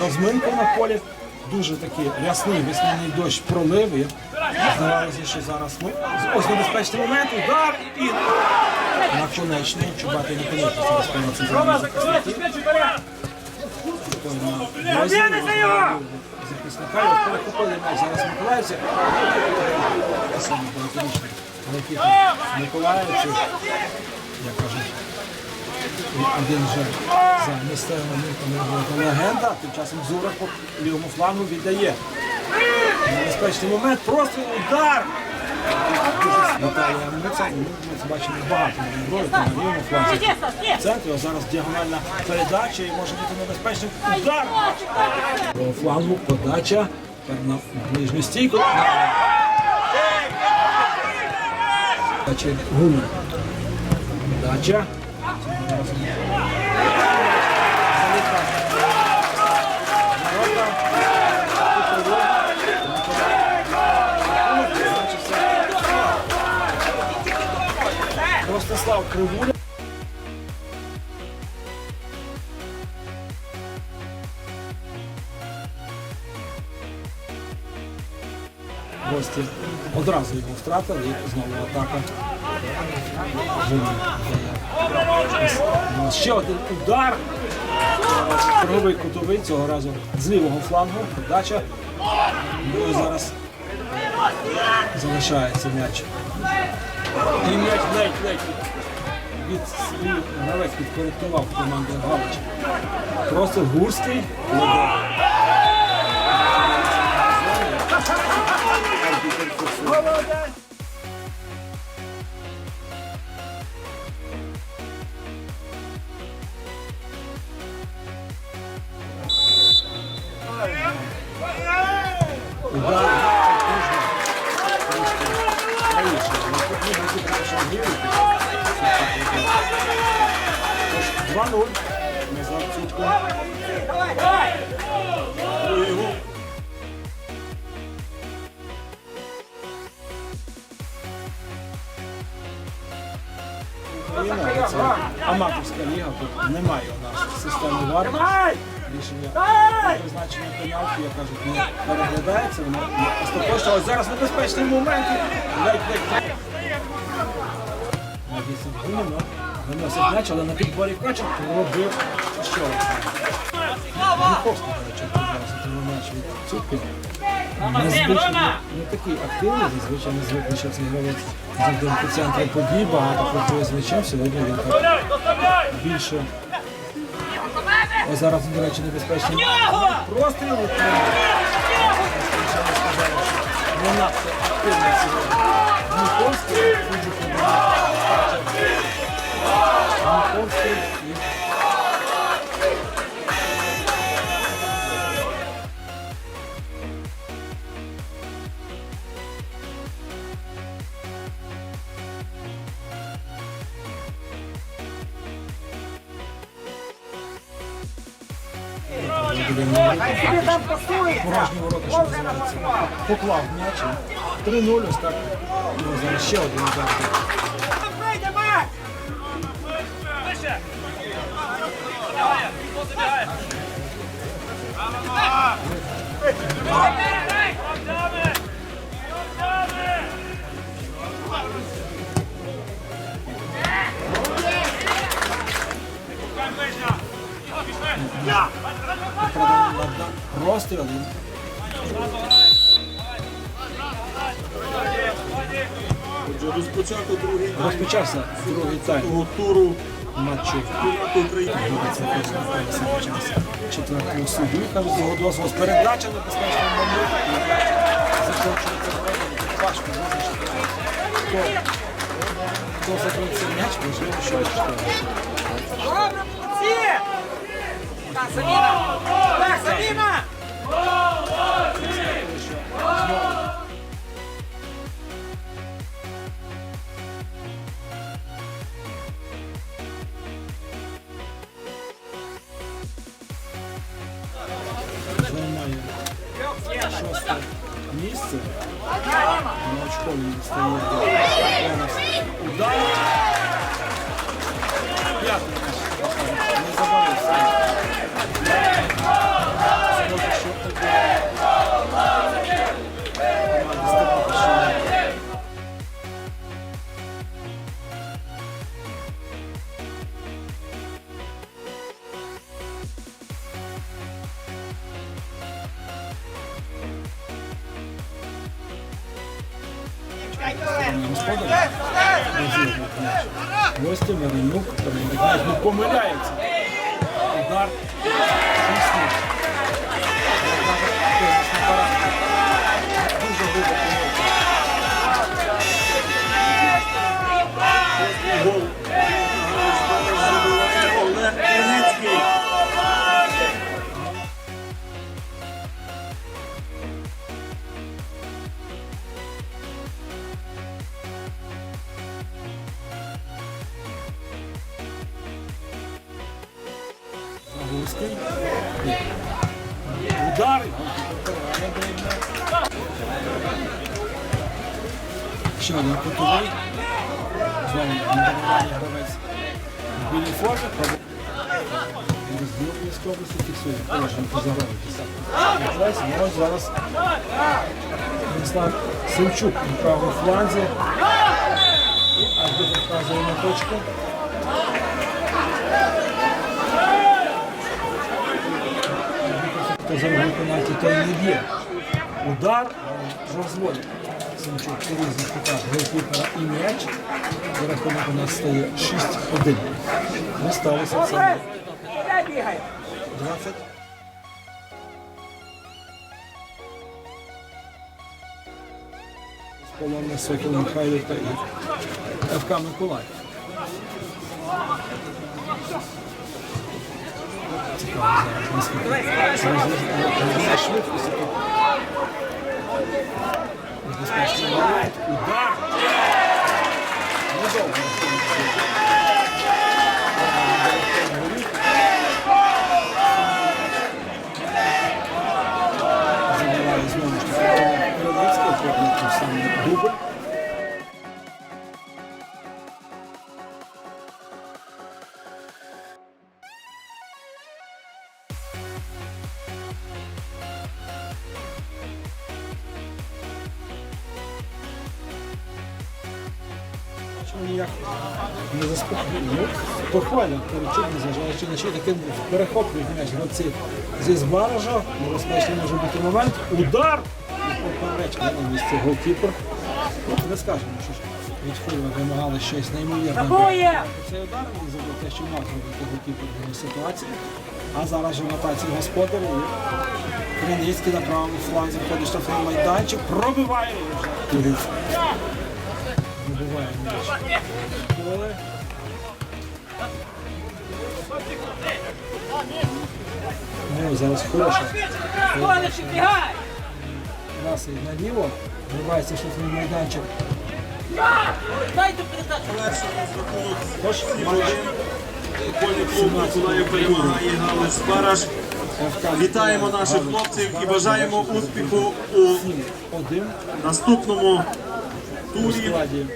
Розминка на полі. Дуже такий рясний весняний дощ проливи. Здавалося, що зараз ну, ось небезпечний момент, удар і наконечний. Чубати не помітив зараз певно центральний захисник. Захисника, перехопили зараз Миколаївці. Один вже за місцевими мірками легенда, тим часом Зурак по лівому флангу віддає. Небезпечний момент, просто удар! Наталія Миця, ми бачимо багато зброї, на лівому фланзі. В центрі, зараз діагональна передача і може бути небезпечним удар. Флангу подача на ближню стійку. Дача Гумер. Дача. Ростислав Кривуля. Гості одразу його втратили і знову атака. Ще один удар. Черговий кутовий цього разу з лівого флангу. Подача. Ну зараз залишається м'яч. І м'яч ледь-ледь від свій гравець підкоректував команду Галич. Просто гурський. Удар. Тож 2-0. Назад Цутко. Його. Україна, Це аматорська ліга, тут немає у нас системи вар. Рішення призначення пенальті, як кажуть, не переглядається, остаточно. Ось зараз небезпечний момент. Ледь-ледь. 10 виносить м'яч, але на підборі Качик робив що? До речі, відбувався цього м'яч від Цупки. Незвично, не такий активний, зазвичай не звикли, що цей гравець завжди по центрі подій, багато працює з м'ячем, сьогодні він так більше. Ось зараз, до речі, небезпечний простріл. Не надто активний сьогодні. Порожні ворота, що. Поклав м'яч. 3-0, ось так. Ну, зараз ще один удар. Простріл. Отже, розпочато другий тайм Розпочався другий тайм туру матчу. чемпіонату України. Це теж знаходиться на час четвертого суду. Кажуть, його дозволу з передача небезпечного моменту. Закінчується. Важко визначити. Хто, хто закрив цей м'яч, можливо, що місце. На очкові стає удар. Господаря. Гості Маринюк помиляється. Удар. Загурський. Удар. Ще один кутовий. Знову недоволення гравець. В білій формі. Розділ Київської області фіксує положення по загрозі. Ось ну, ось зараз Станіслав Симчук на правому фланзі. І арбітр вказує на точку. Пенальті, той не б'є. Удар розводить. Семчук у різних кутах голкіпера і м'яч. За рахунок у нас стає 6-1. Ми Де бігає? 20. Полонне Сокіл Михайлівка і ФК Миколаїв. Цікаво зараз, зараз швидкості тут. Небезпечний момент. Удар. Недовго. Ніяк не заспокоює? Ну, похвально, Корочук, незважаючи на що таке перехоплюють м'яч гравці зі збаража. Небезпечний може бути момент. Удар! Поперечка на місці голкіпер. Ну, Не скажемо, що ж від Хуєва вимагали щось неймовірне. Цей удар він зробив те, що мав зробити голкіпер в ситуації. А зараз же нотації господарів. і Криницький на правому фланзі входить штрафний майданчик, пробиває Поле. Ну, зараз бігай! Раз і наліво. Вбивається штрафний майданчик. Дайте передачу. Перший розрахунок Футбольний клуб Миколаїв перемагає Галич Спараш. Вітаємо наших хлопців і бажаємо успіху у наступному складі